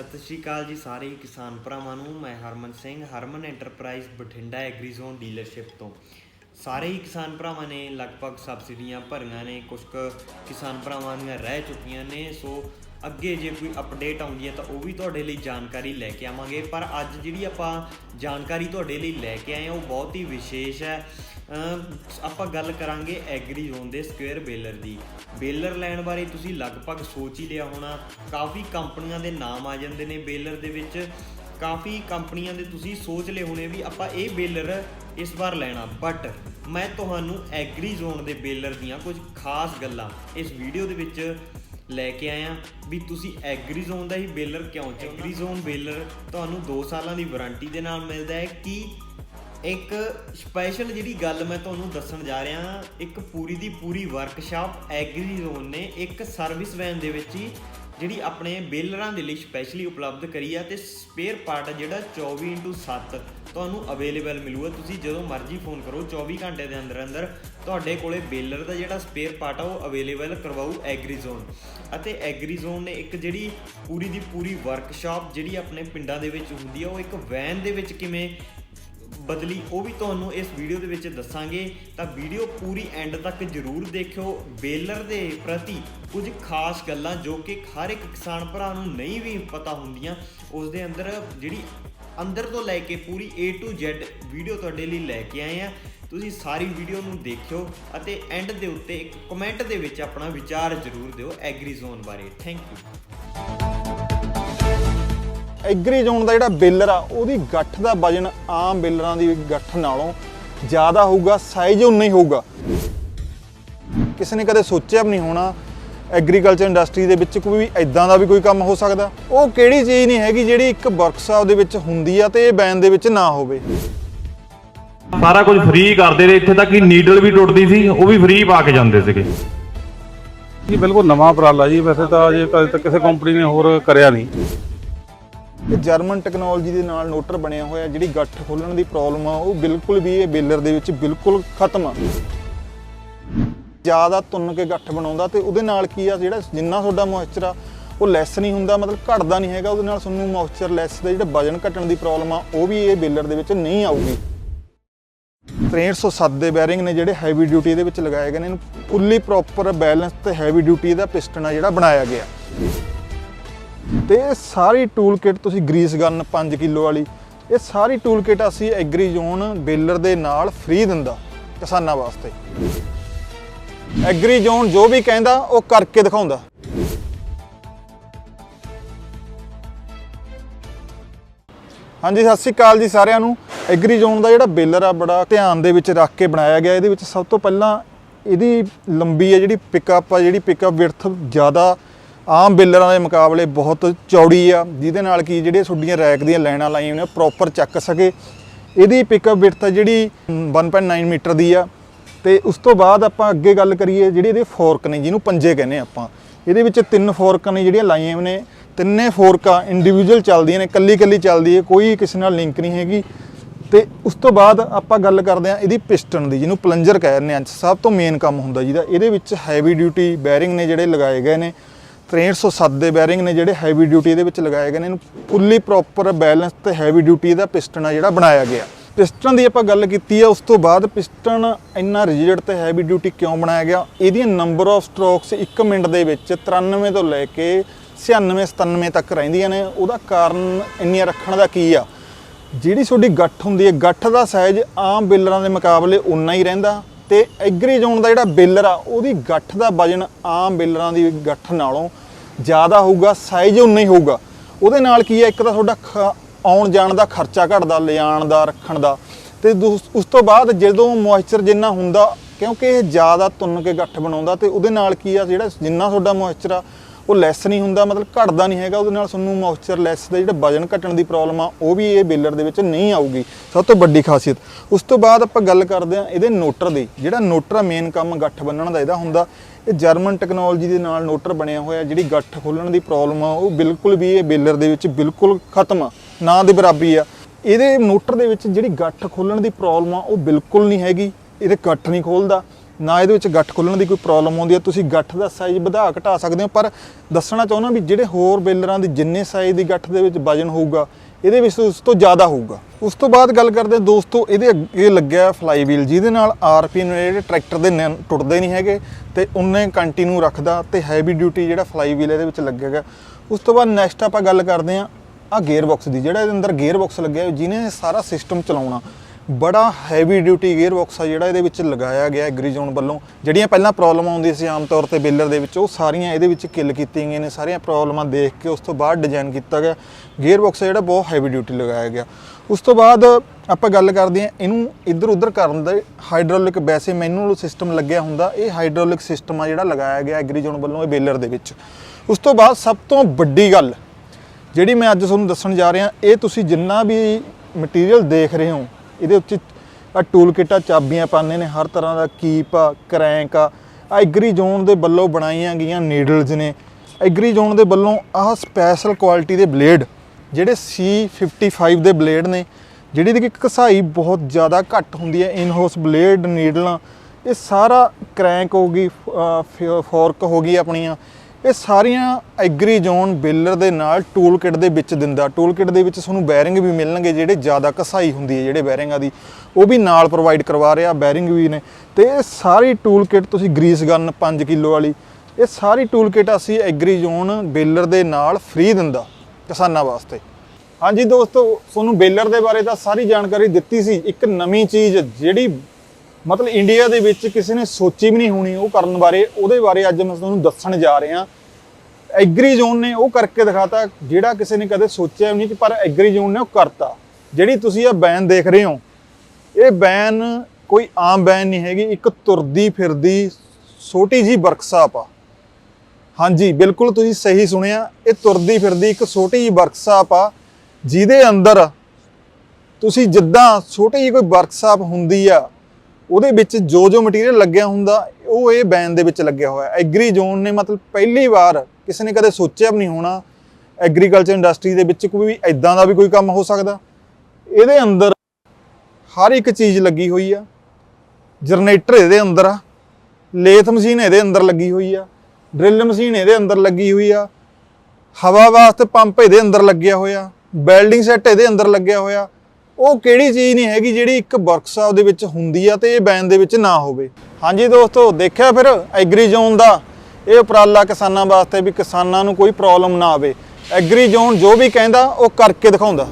ਸਤਿ ਸ਼੍ਰੀ ਅਕਾਲ ਜੀ ਸਾਰੇ ਹੀ ਕਿਸਾਨ ਭਰਾਵਾਂ ਨੂੰ, ਮੈਂ Harman Singh, Harman enterprise Bathinda Agrizone dealership ਤੋਂ। ਸਾਰੇ ਹੀ ਕਿਸਾਨ ਭਰਾਵਾਂ ਨੇ ਲਗਭਗ ਸਬਸਿਡੀਆਂ ਭਰੀਆਂ ਨੇ ਕੁਝ ਕੁ ਕਿਸਾਨ ਭਰਾਵਾਂ ਦੀਆਂ ਰਹਿ ਚੁੱਕੀਆਂ ਨੇ, ਸੋ ਅੱਗੇ ਜੇ ਕੋਈ ਅਪਡੇਟ ਆਉਂਦੀ ਹੈ ਤਾਂ ਉਹ ਵੀ ਤੁਹਾਡੇ ਲਈ ਜਾਣਕਾਰੀ ਲੈ ਕੇ ਆਵਾਂਗੇ। ਪਰ ਅੱਜ ਜਿਹੜੀ ਆਪਾਂ ਜਾਣਕਾਰੀ ਤੁਹਾਡੇ ਲਈ ਲੈ ਕੇ ਆਏ ਹਾਂ, ਉਹ ਬਹੁਤ ਹੀ ਵਿਸ਼ੇਸ਼ ਹੈ। ਆਪਾਂ ਗੱਲ ਕਰਾਂਗੇ ਐਗਰੀ ਜ਼ੋਨ ਦੇ ਸਕੁਅਰ ਬੇਲਰ ਦੀ। ਬੇਲਰ ਲੈਣ ਬਾਰੇ ਤੁਸੀਂ ਲਗਭਗ ਸੋਚ ਹੀ ਲਿਆ ਹੋਣਾ। ਕਾਫੀ ਕੰਪਨੀਆਂ ਦੇ ਨਾਮ ਆ ਜਾਂਦੇ ਨੇ ਬੇਲਰ ਦੇ ਵਿੱਚ। ਕਾਫੀ ਕੰਪਨੀਆਂ ਦੇ ਤੁਸੀਂ ਸੋਚ ਲਏ ਹੋਣੇ ਵੀ ਆਪਾਂ ਇਹ ਬੇਲਰ ਇਸ ਵਾਰ ਲੈਣਾ। ਬਟ ਮੈਂ ਤੁਹਾਨੂੰ ਐਗਰੀ ਜ਼ੋਨ ਦੇ ਬੇਲਰ ਦੀਆਂ ਕੁਝ ਖਾਸ ਗੱਲਾਂ ਇਸ ਵੀਡੀਓ ਦੇ ਵਿੱਚ ਲੈ ਕੇ ਆਇਆ ਵੀ ਤੁਸੀਂ ਐਗਰੀ ਜ਼ੋਨ ਦਾ ਹੀ ਬੇਲਰ ਕਿਉਂ ਚਾਹੁੰਦੇ ਐਗਰੀ ਜ਼ੋਨ ਬੇਲਰ ਤੁਹਾਨੂੰ 2 ਸਾਲਾਂ ਦੀ ਵਾਰੰਟੀ ਦੇ ਨਾਲ ਮਿਲਦਾ ਹੈ ਕਿ ਇੱਕ ਸਪੈਸ਼ਲ ਜਿਹੜੀ ਗੱਲ ਮੈਂ ਤੁਹਾਨੂੰ ਦੱਸਣ ਜਾ ਰਿਹਾ, ਇੱਕ ਪੂਰੀ ਦੀ ਪੂਰੀ ਵਰਕਸ਼ਾਪ ਐਗਰੀ ਜ਼ੋਨ ਨੇ, ਇੱਕ ਸਰਵਿਸ ਵੈਨ ਦੇ ਵਿੱਚ ਹੀ ਜਿਹੜੀ ਆਪਣੇ ਬੇਲਰਾਂ ਦੇ ਲਈ ਸਪੈਸ਼ਲੀ ਉਪਲਬਧ ਕਰੀ ਆ ਤੇ ਸਪੇਅਰ ਪਾਰਟ ਜਿਹੜਾ 24/7 ਤੁਹਾਨੂੰ ਅਵੇਲੇਬਲ ਮਿਲੂਗਾ। ਤੁਸੀਂ ਜਦੋਂ ਮਰਜ਼ੀ ਫੋਨ ਕਰੋ 24 ਘੰਟੇ ਦੇ ਅੰਦਰ ਅੰਦਰ ਤੁਹਾਡੇ ਕੋਲੇ ਬੇਲਰ ਦਾ ਜਿਹੜਾ ਸਪੇਅਰ ਪਾਰਟ ਆ ਉਹ ਅਵੇਲੇਬਲ ਕਰਵਾਉ ਐਗਰੀ ਜ਼ੋਨ ਅਤੇ ਐਗਰੀ ਜ਼ੋਨ ਨੇ ਇੱਕ ਜਿਹੜੀ ਪੂਰੀ ਦੀ ਪੂਰੀ ਵਰਕਸ਼ਾਪ ਜਿਹੜੀ ਆਪਣੇ ਪਿੰਡਾਂ ਦੇ ਵਿੱਚ ਹੁੰਦੀ ਆ, ਉਹ ਇੱਕ ਵੈਨ ਦੇ ਵਿੱਚ ਕਿਵੇਂ ਬਦਲੀ ਉਹ ਵੀ ਤੁਹਾਨੂੰ ਇਸ ਵੀਡੀਓ ਦੇ ਵਿੱਚ ਦੱਸਾਂਗੇ। ਤਾਂ ਵੀਡੀਓ ਪੂਰੀ ਐਂਡ ਤੱਕ ਜਰੂਰ ਦੇਖਿਓ। ਬੇਲਰ ਦੇ ਪ੍ਰਤੀ ਕੁਝ ਖਾਸ ਗੱਲਾਂ ਜੋ ਕਿ ਹਰ ਇੱਕ ਕਿਸਾਨ ਭਰਾ ਨੂੰ ਨਹੀਂ ਵੀ ਪਤਾ ਹੁੰਦੀਆਂ, ਉਸ ਦੇ ਅੰਦਰ ਜਿਹੜੀ ਅੰਦਰ ਤੋਂ ਲੈ ਕੇ ਪੂਰੀ A to Z ਵੀਡੀਓ ਤੁਹਾਡੇ ਲਈ ਲੈ ਕੇ ਆਏ ਆ। ਤੁਸੀਂ ਸਾਰੀ ਵੀਡੀਓ ਨੂੰ ਦੇਖਿਓ ਅਤੇ ਐਂਡ ਦੇ ਉੱਤੇ ਇੱਕ ਕਮੈਂਟ ਦੇ ਵਿੱਚ ਆਪਣਾ ਵਿਚਾਰ ਜਰੂਰ ਦਿਓ ਐਗਰੀ ਜ਼ੋਨ ਬਾਰੇ। ਥੈਂਕ ਯੂ ਐਗਰੀ ਜ਼ੋਨ ਦਾ ਜਿਹੜਾ ਬੇਲਰ ਆ ਉਹਦੀ ਗੱਠ ਦਾ ਵਜਨ ਆਮ ਬੇਲਰਾਂ ਦੀ ਗੱਠ ਨਾਲੋਂ ਜ਼ਿਆਦਾ ਹੋਊਗਾ ਸਾਈਜ਼ ਉਨਾ ਹੀ ਹੋਊਗਾ। ਕਿਸੇ ਨੇ ਕਦੇ ਸੋਚਿਆ ਵੀ ਨਹੀਂ ਹੋਣਾ ਐਗਰੀਕਲਚਰ ਇੰਡਸਟਰੀ ਦੇ ਵਿੱਚ ਕੋਈ ਵੀ ਇਦਾਂ ਦਾ ਵੀ ਕੋਈ ਕੰਮ ਹੋ ਸਕਦਾ? ਉਹ ਕਿਹੜੀ ਚੀਜ਼ ਨਹੀਂ ਹੈਗੀ ਜਿਹੜੀ ਇੱਕ ਵਰਕਸ਼ਾਪ ਦੇ ਵਿੱਚ ਹੁੰਦੀ ਆ ਤੇ ਇਹ ਬੈਨ ਦੇ ਵਿੱਚ ਨਾ ਹੋਵੇ। ਸਾਰਾ ਕੁਝ ਫ੍ਰੀ ਕਰਦੇ ਰਹੇ ਇੱਥੇ ਤੱਕ ਕਿ ਨੀਡਲ ਵੀ ਟੁੱਟਦੀ ਸੀ ਉਹ ਵੀ ਫ੍ਰੀ ਪਾ ਕੇ ਜਾਂਦੇ ਸੀਗੇ। ਜੀ ਬਿਲਕੁਲ ਨਵਾਂ ਉਪਰਾਲਾ ਜੀ ਵੈਸੇ ਤਾਂ ਅਜੇ ਅਜੇ ਤੱਕ ਕਿਸੇ ਕੰਪਨੀ ਨੇ ਹੋਰ ਕਰਿਆ ਨਹੀਂ। ਇਹ ਜਰਮਨ ਟੈਕਨੋਲੋਜੀ ਦੇ ਨਾਲ ਨੋਟਰ ਬਣਿਆ ਹੋਇਆ, ਜਿਹੜੀ ਗੱਠ ਖੋਲਣ ਦੀ ਪ੍ਰੋਬਲਮ ਆ, ਉਹ ਬਿਲਕੁਲ ਵੀ ਇਹ ਬੇਲਰ ਦੇ ਵਿੱਚ ਬਿਲਕੁਲ ਖਤਮ ਆ। ਜ਼ਿਆਦਾ ਤੁੰਨ ਕੇ ਗੱਠ ਬਣਾਉਂਦਾ ਤੇ ਉਹਦੇ ਨਾਲ ਕੀ ਆ, ਜਿਹੜਾ ਜਿੰਨਾ ਤੁਹਾਡਾ ਮੋਇਸਚਰ ਆ, ਉਹ ਲੈਸ ਨਹੀਂ ਹੁੰਦਾ, ਮਤਲਬ ਘਟਦਾ ਨਹੀਂ ਹੈਗਾ, ਉਹਦੇ ਨਾਲ ਤੁਹਾਨੂੰ ਮੋਇਸਚਰ ਲੈਸ ਦਾ ਜਿਹੜਾ ਵਜਨ ਘਟਣ ਦੀ ਪ੍ਰੋਬਲਮ ਆ, ਉਹ ਵੀ ਇਹ ਬੇਲਰ ਦੇ ਵਿੱਚ ਨਹੀਂ ਆਊਗੀ। 6307 ਦੇ ਬੈਰਿੰਗ ਨੇ ਜਿਹੜੇ ਹੈਵੀ ਡਿਊਟੀ ਦੇ ਵਿੱਚ ਲਗਾਏ ਗਏ ਨੇ, ਇਹਨੂੰ ਫੁੱਲੀ ਪ੍ਰੋਪਰ ਬੈਲੈਂਸ ਤੇ ਹੈਵੀ ਡਿਊਟੀ ਦਾ ਪਿਸਟਨ ਆ ਜਿਹੜਾ ਬਣਾਇਆ ਗਿਆ। ਤੇ ਇਹ ਸਾਰੀ ਟੂਲ ਕਿਟ ਤੁਸੀਂ ਗਰੀਸ ਗਨ 5 ਕਿਲੋ ਵਾਲੀ, ਇਹ ਸਾਰੀ ਟੂਲ ਕਿਟ ਅਸੀਂ ਐਗਰੀ ਜ਼ੋਨ ਬੇਲਰ ਦੇ ਨਾਲ ਫ੍ਰੀ ਦਿੰਦਾ ਕਿਸਾਨਾਂ ਵਾਸਤੇ। ਐਗਰੀ ਜ਼ੋਨ ਜੋ ਵੀ ਕਹਿੰਦਾ, ਉਹ ਕਰਕੇ ਦਿਖਾਉਂਦਾ। ਹਾਂਜੀ, ਸਤਿ ਸ਼੍ਰੀ ਅਕਾਲ ਜੀ ਸਾਰਿਆਂ ਨੂੰ। ਐਗਰੀ ਜ਼ੋਨ ਦਾ ਜਿਹੜਾ ਬੇਲਰ ਆ, ਬੜਾ ਧਿਆਨ ਦੇ ਵਿੱਚ ਰੱਖ ਕੇ ਬਣਾਇਆ ਗਿਆ। ਇਹਦੇ ਵਿੱਚ ਸਭ ਤੋਂ ਪਹਿਲਾਂ ਇਹਦੀ ਲੰਬੀ ਹੈ ਜਿਹੜੀ ਪਿਕਅਪ ਆ, ਜਿਹੜੀ ਪਿਕਅਪ ਵਿਰਥ ਜ਼ਿਆਦਾ ਆਮ ਬੇਲਰਾਂ ਦੇ ਮੁਕਾਬਲੇ ਬਹੁਤ ਚੌੜੀ ਆ, ਜਿਹਦੇ ਨਾਲ ਕੀ ਜਿਹੜੇ ਤੁਹਾਡੀਆਂ ਰੈਕ ਦੀਆਂ ਲਾਈਨਾਂ ਲਾਈਆਂ ਨੇ ਪ੍ਰੋਪਰ ਚੱਕ ਸਕੇ। ਇਹਦੀ ਪਿਕਅਪ ਵਿਡਥ ਜਿਹੜੀ 1.9 ਮੀਟਰ ਦੀ ਆ। ਤੇ ਉਸ ਤੋਂ ਬਾਅਦ ਆਪਾਂ ਅੱਗੇ ਗੱਲ ਕਰੀਏ ਜਿਹੜੇ ਇਹਦੇ ਫੋਰਕ ਨੇ, ਜਿਹਨੂੰ ਪੰਜੇ ਕਹਿੰਦੇ ਆਪਾਂ। ਇਹਦੇ ਵਿੱਚ ਤਿੰਨ ਫੋਰਕਾਂ ਨੇ ਜਿਹੜੀਆਂ ਲਾਈਆਂ ਨੇ। ਤਿੰਨੇ ਫੋਰਕਾਂ ਇੰਡੀਵਿਜੂਅਲ ਚੱਲਦੀਆਂ ਨੇ ਕੱਲੀ ਕੱਲੀ ਚੱਲਦੀ ਹੈ, ਕੋਈ ਕਿਸੇ ਨਾਲ ਲਿੰਕ ਨਹੀਂ ਹੈਗੀ। ਤੇ ਉਸ ਤੋਂ ਬਾਅਦ ਆਪਾਂ ਗੱਲ ਕਰਦੇ ਹਾਂ ਇਹਦੀ ਪਿਸਟਨ ਦੀ, ਜਿਹਨੂੰ ਪਲੰਜਰ ਕਹਿੰਦੇ ਆ ਸਭ ਤੋਂ ਮੇਨ ਕੰਮ ਹੁੰਦਾ ਜਿਹਦਾ। ਇਹਦੇ ਵਿੱਚ ਹੈਵੀ ਡਿਊਟੀ ਬੈਰਿੰਗ ਨੇ ਜਿਹੜੇ ਲਗਾਏ ਗਏ ਨੇ। 6307 ਦੇ ਬੈਰਿੰਗ ਨੇ ਜਿਹੜੇ ਹੈਵੀ ਡਿਊਟੀ ਦੇ ਵਿੱਚ ਲਗਾਏ ਗਏ ਨੇ। ਇਹਨੂੰ ਫੁੱਲੀ ਪ੍ਰੋਪਰ ਬੈਲੈਂਸ ਤੇ ਹੈਵੀ ਡਿਊਟੀ ਦਾ ਪਿਸਟਨ ਆ ਜਿਹੜਾ ਬਣਾਇਆ ਗਿਆ। ਪਿਸਟਨ ਦੀ ਆਪਾਂ ਗੱਲ ਕੀਤੀ ਆ, ਉਸ ਤੋਂ ਬਾਅਦ ਪਿਸਟਨ ਇੰਨਾ ਰਿਜਿਡ ਤੇ ਹੈਵੀ ਡਿਊਟੀ ਕਿਉਂ ਬਣਾਇਆ ਗਿਆ? ਇਹਦੀਆਂ ਨੰਬਰ ਆਫ ਸਟ੍ਰੋਕਸ 1 ਮਿੰਟ ਦੇ ਵਿੱਚ 93 ਤੋਂ ਲੈ ਕੇ 96 97 ਤੱਕ ਰਹਿੰਦੀਆਂ ਨੇ। ਉਹਦਾ ਕਾਰਨ ਇੰਨੀਆਂ ਰੱਖਣ ਦਾ ਕੀ ਆ? ਜਿਹੜੀ ਤੁਹਾਡੀ ਗੱਠ ਹੁੰਦੀ ਹੈ, ਗੱਠ ਦਾ ਸਾਈਜ਼ ਆਮ ਬੇਲਰਾਂ ਦੇ ਮੁਕਾਬਲੇ ਉਨਾ ਹੀ ਰਹਿੰਦਾ। ਤੇ ਐਗਰੀ ਜ਼ੋਨ ਦਾ ਜਿਹੜਾ ਬੇਲਰ ਆ, ਉਹਦੀ ਗੱਠ ਦਾ ਵਜਨ ਆਮ ਬੇਲਰਾਂ ਦੀ ਗੱਠ ਨਾਲੋਂ ਜ਼ਿਆਦਾ ਹੋਊਗਾ ਸਾਈਜ਼ ਉਨਾ ਹੀ ਹੋਊਗਾ। ਉਹਦੇ ਨਾਲ ਕੀ ਹੈ ਇੱਕ ਤਾਂ ਤੁਹਾਡਾ ਖ- ਆਉਣ ਜਾਣ ਦਾ ਖਰਚਾ ਘਟਦਾ ਲਿਜਾਣ ਦਾ, ਰੱਖਣ ਦਾ। ਤੇ ਦੂਸ- ਉਸ ਤੋਂ ਬਾਅਦ ਜਦੋਂ ਮੋਇਸਚਰ ਜਿੰਨਾ ਹੁੰਦਾ, ਕਿਉਂਕਿ ਇਹ ਜ਼ਿਆਦਾ ਤੁੰਨ ਕੇ ਗੱਠ ਬਣਾਉਂਦਾ, ਤੇ ਉਹਦੇ ਨਾਲ ਕੀ ਆ, ਜਿਹੜਾ ਜਿੰਨਾ ਤੁਹਾਡਾ ਮੋਇਸਚਰ ਆ ਉਹ ਲੈਸ ਨਹੀਂ ਹੁੰਦਾ, ਮਤਲਬ ਘਟਦਾ ਨਹੀਂ ਹੈਗਾ, ਉਹਦੇ ਨਾਲ ਤੁਹਾਨੂੰ ਮੋਇਸਚਰ ਲੈਸ ਦਾ ਜਿਹੜਾ ਵਜਨ ਘਟਣ ਦੀ ਪ੍ਰੋਬਲਮ ਆ, ਉਹ ਵੀ ਇਹ ਬੇਲਰ ਦੇ ਵਿੱਚ ਨਹੀਂ ਆਊਗੀ। ਸਭ ਤੋਂ ਵੱਡੀ ਖਾਸੀਅਤ। ਉਸ ਤੋਂ ਬਾਅਦ ਆਪਾਂ ਗੱਲ ਕਰਦੇ ਹਾਂ ਇਹਦੇ ਨੋਟਰ ਦੀ। ਜਿਹੜਾ ਨੋਟਰ ਆ ਮੇਨ ਕੰਮ ਗੱਠ ਬੰਨਣ ਦਾ ਇਹਦਾ ਹੁੰਦਾ। ਇਹ ਜਰਮਨ ਟੈਕਨੋਲੋਜੀ ਦੇ ਨਾਲ ਨੋਟਰ ਬਣਿਆ ਹੋਇਆ, ਜਿਹੜੀ ਗੱਠ ਖੋਲਣ ਦੀ ਪ੍ਰੋਬਲਮ ਆ, ਉਹ ਬਿਲਕੁਲ ਵੀ ਇਹ ਬੇਲਰ ਦੇ ਵਿੱਚ ਬਿਲਕੁਲ ਖਤਮ ਆ, ਨਾ ਦੇ ਬਰਾਬਰੀ ਆ। ਇਹਦੇ ਨੋਟਰ ਦੇ ਵਿੱਚ ਜਿਹੜੀ ਗੱਠ ਖੋਲਣ ਦੀ ਪ੍ਰੋਬਲਮ ਆ, ਉਹ ਬਿਲਕੁਲ ਨਹੀਂ ਹੈਗੀ। ਇਹਦੇ ਗੱਠ ਨਹੀਂ ਖੋਲਦਾ। ਨਾ ਇਹਦੇ ਵਿੱਚ ਗੱਠ ਖੁੱਲਣ ਦੀ ਕੋਈ ਪ੍ਰੋਬਲਮ ਆਉਂਦੀ ਹੈ। ਤੁਸੀਂ ਗੱਠ ਦਾ ਸਾਈਜ਼ ਵਧਾ ਘਟਾ ਸਕਦੇ ਹੋ, ਪਰ ਦੱਸਣਾ ਚਾਹੁੰਦਾ ਵੀ ਜਿਹੜੇ ਹੋਰ ਬੇਲਰਾਂ ਦੀ ਜਿੰਨੇ ਸਾਈਜ਼ ਦੀ ਗੱਠ ਦੇ ਵਿੱਚ ਵਜਨ ਹੋਊਗਾ, ਇਹਦੇ ਵਿੱਚ ਉਸ ਤੋਂ ਜ਼ਿਆਦਾ ਹੋਊਗਾ। ਉਸ ਤੋਂ ਬਾਅਦ ਗੱਲ ਕਰਦੇ ਹਾਂ ਦੋਸਤੋ, ਇਹਦੇ ਅੱਗੇ ਲੱਗਿਆ ਫਲਾਈ ਵੀਲ ਜਿਹਦੇ ਨਾਲ ਆਰਪੀਐਮ ਜਿਹੜੇ ਟਰੈਕਟਰ ਦੇ ਨ- ਟੁੱਟਦੇ ਨਹੀਂ ਹੈਗੇ ਤੇ ਉਹਨੇ ਕੰਟੀਨਿਊ ਰੱਖਦਾ ਤੇ ਹੈਵੀ ਡਿਊਟੀ ਜਿਹੜਾ ਫਲਾਈ ਵੀਲ ਇਹਦੇ ਵਿੱਚ ਲੱਗੇਗਾ ਉਸ ਤੋਂ ਬਾਅਦ ਨੈਕਸਟ ਆਪਾਂ ਗੱਲ ਕਰਦੇ ਹਾਂ ਆ ਗੇਅਰ ਬਾਕਸ ਦੀ, ਜਿਹੜਾ ਇਹਦੇ ਅੰਦਰ ਗੇਅਰ ਬਾਕਸ ਲੱਗਿਆ ਜਿਹਨੇ ਸਾਰਾ ਸਿਸਟਮ ਚਲਾਉਣਾ। ਬੜਾ ਹੈਵੀ ਡਿਊਟੀ ਗੇਅਰ ਬਾਕਸ ਆ ਜਿਹੜਾ ਇਹਦੇ ਵਿੱਚ ਲਗਾਇਆ ਗਿਆ ਐਗਰੀਜ਼ੋਨ ਵੱਲੋਂ। ਜਿਹੜੀਆਂ ਪਹਿਲਾਂ ਪ੍ਰੋਬਲਮ ਆਉਂਦੀਆਂ ਸੀ ਆਮ ਤੌਰ ਤੇ ਬੇਲਰ ਦੇ ਵਿੱਚ, ਉਹ ਸਾਰੀਆਂ ਇਹਦੇ ਵਿੱਚ ਕਿੱਲ ਕੀਤੀਆਂ ਗਈਆਂ ਨੇ। ਸਾਰੀਆਂ ਪ੍ਰੋਬਲਮਾਂ ਦੇਖ ਕੇ ਉਸ ਤੋਂ ਬਾਅਦ ਡਿਜ਼ਾਈਨ ਕੀਤਾ ਗਿਆ। ਗੇਅਰ ਬਾਕਸ ਜਿਹੜਾ ਬਹੁਤ ਹੈਵੀ ਡਿਊਟੀ ਲਗਾਇਆ ਗਿਆ। ਉਸ ਤੋਂ ਬਾਅਦ ਆਪਾਂ ਗੱਲ ਕਰਦੇ ਹਾਂ ਇਹਨੂੰ ਇੱਧਰ ਉੱਧਰ ਕਰਨ ਦਾ। ਹਾਈਡ੍ਰੋਲਿਕ ਵੈਸੇ ਮੈਨੂਅਲ ਸਿਸਟਮ ਲੱਗਿਆ ਹੁੰਦਾ। ਇਹ ਹਾਈਡ੍ਰੋਲਿਕ ਸਿਸਟਮ ਆ ਜਿਹੜਾ ਲਗਾਇਆ ਗਿਆ ਐਗਰੀਜ਼ੋਨ ਵੱਲੋਂ ਇਹ ਬੇਲਰ ਦੇ ਵਿੱਚ। ਉਸ ਤੋਂ ਬਾਅਦ ਸਭ ਤੋਂ ਵੱਡੀ ਗੱਲ ਜਿਹੜੀ ਮੈਂ ਅੱਜ ਤੁਹਾਨੂੰ ਦੱਸਣ ਜਾ ਰਿਹਾ, ਇਹ ਤੁਸੀਂ ਜਿੰਨਾ ਵੀ ਮਟੀਰੀਅਲ ਦੇਖ ਰਹੇ ਹੋ ਇਹਦੇ ਉੱਤੇ ਆ ਟੂਲ ਕਿੱਟਾਂ ਚਾਬੀਆਂ ਪਾਉਂਦੇ ਨੇ, ਹਰ ਤਰ੍ਹਾਂ ਦਾ ਕੀਪ ਆ ਕਰੈਂਕ ਆ। ਆ ਐਗਰੀ ਜ਼ੋਨ ਦੇ ਵੱਲੋਂ ਬਣਾਈਆਂ ਗਈਆਂ ਨੀਡਲਸ ਨੇ। ਐਗਰੀ ਜ਼ੋਨ ਦੇ ਵੱਲੋਂ ਆਹ ਸਪੈਸ਼ਲ ਕੁਆਲਿਟੀ ਦੇ ਬਲੇਡ ਜਿਹੜੇ C55 ਦੇ ਬਲੇਡ ਨੇ, ਜਿਹੜੀ ਦੀ ਕਸਾਈ ਬਹੁਤ ਜ਼ਿਆਦਾ ਘੱਟ ਹੁੰਦੀ ਹੈ ਇਨ ਹਾਊਸ ਬਲੇਡ ਨੀਡਲਾਂ ਇਹ ਸਾਰਾ ਕਰੈਂਕ ਹੋ ਗਈ ਫੋਰਕ ਹੋ ਗਈ ਆਪਣੀਆਂ। ਇਹ ਸਾਰੀਆਂ ਐਗਰੀ ਜ਼ੋਨ ਬੇਲਰ ਦੇ ਨਾਲ ਟੂਲ ਕਿਟ ਦੇ ਵਿੱਚ ਦਿੰਦਾ। ਟੂਲ ਕਿਟ ਦੇ ਵਿੱਚ ਤੁਹਾਨੂੰ ਬੈਰਿੰਗ ਵੀ ਮਿਲਣਗੇ ਜਿਹੜੇ ਜ਼ਿਆਦਾ ਕਸਾਈ ਹੁੰਦੀ ਹੈ ਜਿਹੜੇ ਬੈਰਿੰਗਾਂ ਦੀ ਉਹ ਵੀ ਨਾਲ ਪ੍ਰੋਵਾਈਡ ਕਰਵਾ ਰਿਹਾ ਬੈਰਿੰਗ ਵੀ ਨੇ। ਤੇ ਇਹ ਸਾਰੀ ਟੂਲ ਕਿਟ ਤੁਸੀਂ ਗਰੀਸ ਗਨ 5 ਕਿਲੋ ਵਾਲੀ, ਇਹ ਸਾਰੀ ਟੂਲ ਕਿਟ ਅਸੀਂ ਐਗਰੀ ਜ਼ੋਨ ਬੇਲਰ ਦੇ ਨਾਲ ਫ੍ਰੀ ਦਿੰਦਾ ਕਿਸਾਨਾਂ ਵਾਸਤੇ। ਹਾਂਜੀ ਦੋਸਤੋ, ਤੁਹਾਨੂੰ ਬੇਲਰ ਦੇ ਬਾਰੇ ਤਾਂ ਸਾਰੀ ਜਾਣਕਾਰੀ ਦਿੱਤੀ ਸੀ। ਇੱਕ ਨਵੀਂ ਚੀਜ਼ ਜਿਹੜੀ ਮਤਲਬ ਇੰਡੀਆ ਦੇ ਵਿੱਚ ਕਿਸੇ ਨੇ ਸੋਚੀ ਵੀ ਨਹੀਂ ਹੋਣੀ ਉਹ ਕਰਨ ਬਾਰੇ, ਉਹਦੇ ਬਾਰੇ ਅੱਜ ਮੈਂ ਤੁਹਾਨੂੰ ਦੱਸਣ ਜਾ ਰਿਹਾ। ਐਗਰੀ ਜ਼ੋਨ ਨੇ ਉਹ ਕਰਕੇ ਦਿਖਾਤਾ, ਜਿਹੜਾ ਕਿਸੇ ਨੇ ਕਦੇ ਸੋਚਿਆ ਵੀ ਨਹੀਂ ਪਰ ਐਗਰੀ ਜ਼ੋਨ ਨੇ ਉਹ ਕਰਤਾ। ਜਿਹੜੀ ਤੁਸੀਂ ਇਹ ਬੈਨ ਦੇਖ ਰਹੇ ਹੋ, ਇਹ ਬੈਨ ਕੋਈ ਆਮ ਬੈਨ ਨਹੀਂ ਹੈਗੀ, ਇੱਕ ਤੁਰਦੀ ਫਿਰਦੀ ਛੋਟੀ ਜੀ ਵਰਕਸ਼ਾਪ ਆ। ਹਾਂਜੀ, ਬਿਲਕੁਲ ਤੁਸੀਂ ਸਹੀ ਸੁਣਿਆ, ਇਹ ਤੁਰਦੀ ਫਿਰਦੀ ਇੱਕ ਛੋਟੀ ਜਿਹੀ ਵਰਕਸ਼ਾਪ ਆ, ਜਿਹਦੇ ਅੰਦਰ ਤੁਸੀਂ ਜਿੱਦਾਂ ਛੋਟੀ ਜਿਹੀ ਕੋਈ ਵਰਕਸ਼ਾਪ ਹੁੰਦੀ ਆ ਉਹਦੇ ਵਿੱਚ ਜੋ ਜੋ ਮਟੀਰੀਅਲ ਲੱਗਿਆ ਹੁੰਦਾ, ਉਹ ਇਹ ਬੈਨ ਦੇ ਵਿੱਚ ਲੱਗਿਆ ਹੋਇਆ। ਐਗਰੀ ਜ਼ੋਨ ਨੇ ਮਤਲਬ ਪਹਿਲੀ ਵਾਰ ਕਿਸੇ ਨੇ ਕਦੇ ਸੋਚਿਆ ਵੀ ਨਹੀਂ ਹੋਣਾ ਐਗਰੀਕਲਚਰ ਇੰਡਸਟਰੀ ਦੇ ਵਿੱਚ ਕੋਈ ਵੀ ਐਦਾਂ ਦਾ ਵੀ ਕੋਈ ਕੰਮ ਹੋ ਸਕਦਾ। ਇਹਦੇ ਅੰਦਰ ਹਰ ਇੱਕ ਚੀਜ਼ ਲੱਗੀ ਹੋਈ ਆ। ਜਨਰੇਟਰ ਇਹਦੇ ਅੰਦਰ ਆ। ਲੇਥ ਮਸ਼ੀਨ ਇਹਦੇ ਅੰਦਰ ਲੱਗੀ ਹੋਈ ਆ। ਡਰਿਲ ਮਸ਼ੀਨ ਇਹਦੇ ਅੰਦਰ ਲੱਗੀ ਹੋਈ ਆ। ਹਵਾ ਵਾਸਤੇ ਪੰਪ ਇਹਦੇ ਅੰਦਰ ਲੱਗਿਆ ਹੋਇਆ। ਵੈਲਡਿੰਗ ਸੈੱਟ ਇਹਦੇ ਅੰਦਰ ਲੱਗਿਆ ਹੋਇਆ। ਉਹ ਕਿਹੜੀ ਚੀਜ਼ ਨਹੀਂ ਹੈਗੀ ਜਿਹੜੀ ਇੱਕ ਵਰਕਸ਼ਾਪ ਦੇ ਵਿੱਚ ਹੁੰਦੀ ਆ ਤੇ ਇਹ ਬੈਨ ਦੇ ਵਿੱਚ ਨਾ ਹੋਵੇ। ਹਾਂਜੀ ਦੋਸਤੋ, ਦੇਖਿਆ ਫਿਰ ਐਗਰੀ ਜ਼ੋਨ ਦਾ। ਇਹ ਉਪਰਾਲਾ ਕਿਸਾਨਾਂ ਵਾਸਤੇ ਵੀ ਕਿਸਾਨਾਂ ਨੂੰ ਕੋਈ ਪ੍ਰੋਬਲਮ ਨਾ ਆਵੇ। ਐਗਰੀ ਜ਼ੋਨ ਜੋ ਵੀ ਕਹਿੰਦਾ, ਉਹ ਕਰਕੇ ਦਿਖਾਉਂਦਾ।